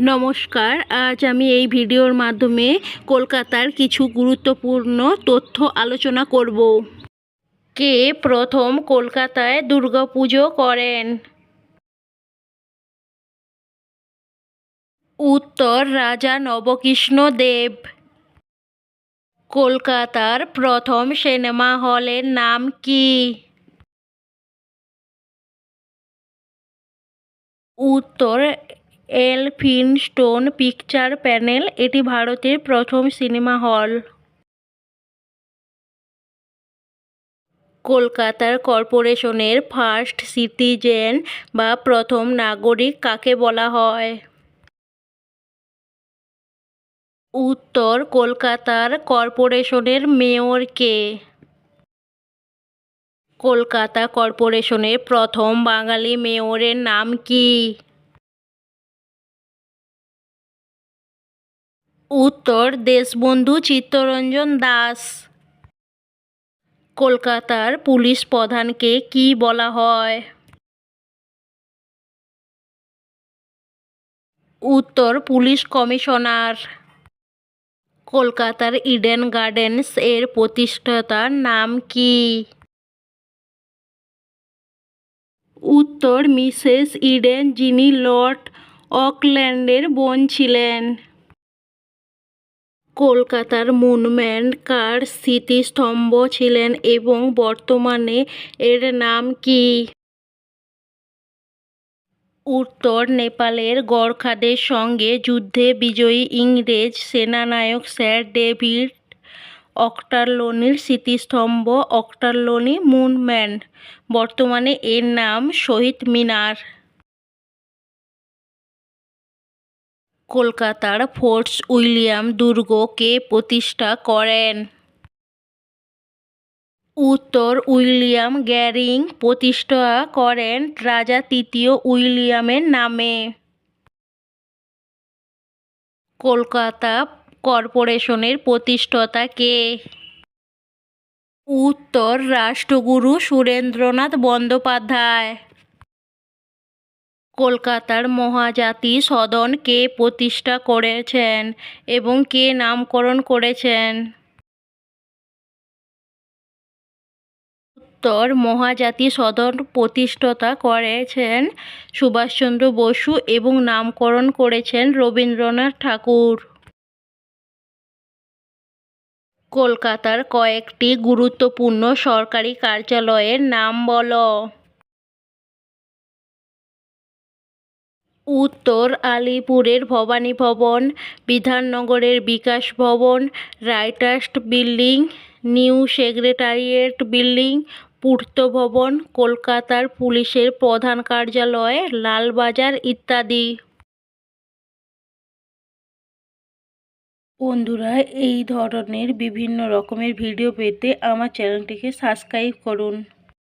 নমস্কার, আজ আমি এই ভিডিওর মাধ্যমে কলকাতার কিছু গুরুত্বপূর্ণ তথ্য আলোচনা করব। কে প্রথম কলকাতায় দুর্গাপুজো করেন? উত্তর, রাজা নবকৃষ্ণ দেব। কলকাতার প্রথম সিনেমা হলের নাম কি? উত্তর এলফিনস্টোন পিকচার প্যানেল, এটি ভারতের প্রথম সিনেমা হল। কলকাতার কর্পোরেশনের ফার্স্ট সিটিজেন বা প্রথম নাগরিক কাকে বলা হয়? উত্তর কলকাতার কর্পোরেশনের মেয়রকে কলকাতা কর্পোরেশনের প্রথম বাঙালি মেয়রের নাম কি? উত্তর, দেশবন্ধু চিত্তরঞ্জন দাস। কলকাতার পুলিশ প্রধানকে কি বলা হয়? উত্তর, পুলিশ কমিশনার। কলকাতার ইডেন গার্ডেন্স এর প্রতিষ্ঠাতার নাম কি? উত্তর, মিসেস ইডেন যিনি লর্ড অকল্যান্ডের বোন ছিলেন। কলকাতার মুনম্যান কার স্মৃতিস্তম্ভ ছিলেন এবং বর্তমানে এর নাম কি? উত্তর নেপালের গর্খাদের সঙ্গে যুদ্ধে বিজয়ী ইংরেজ সেনানায়ক স্যার ডেভিড অক্টারলোনির স্মৃতিস্তম্ভ অক্টারলোনি মুনম্যান বর্তমানে এর নাম শহীদ মিনার। কলকাতার ফোর্টস উইলিয়াম দুর্গ কে প্রতিষ্ঠা করেন। উত্তর উইলিয়াম গ্যারিং প্রতিষ্ঠা করেন রাজা তৃতীয় উইলিয়ামের নামে। কলকাতা কর্পোরেশনের প্রতিষ্ঠাতা কে? উত্তর রাষ্ট্রগুরু সুরেন্দ্রনাথ বন্দ্যোপাধ্যায়। কলকাতার মহাজাতি সদন কে প্রতিষ্ঠা করেছেন এবং কে নামকরণ করেছেন? উত্তর, মহাজাতি সদন প্রতিষ্ঠাতা করেছেন সুভাষচন্দ্র বসু এবং নামকরণ করেছেন রবীন্দ্রনাথ ঠাকুর। কলকাতার কয়েকটি গুরুত্বপূর্ণ সরকারি কার্যালয়ের নাম বলো। উত্তর আলিপুরের ভবানী ভবন, বিধাননগরের Bikash Bhavan, Writers' Building, New Secretariat Building, Purta Bhavan, কলকাতার পুলিশের প্রধান কার্যালয়, লালবাজার ইত্যাদি। বন্ধুরা, এই ধরনের বিভিন্ন রকমের ভিডিও পেতে আমার চ্যানেলটিকে সাবস্ক্রাইব করুন।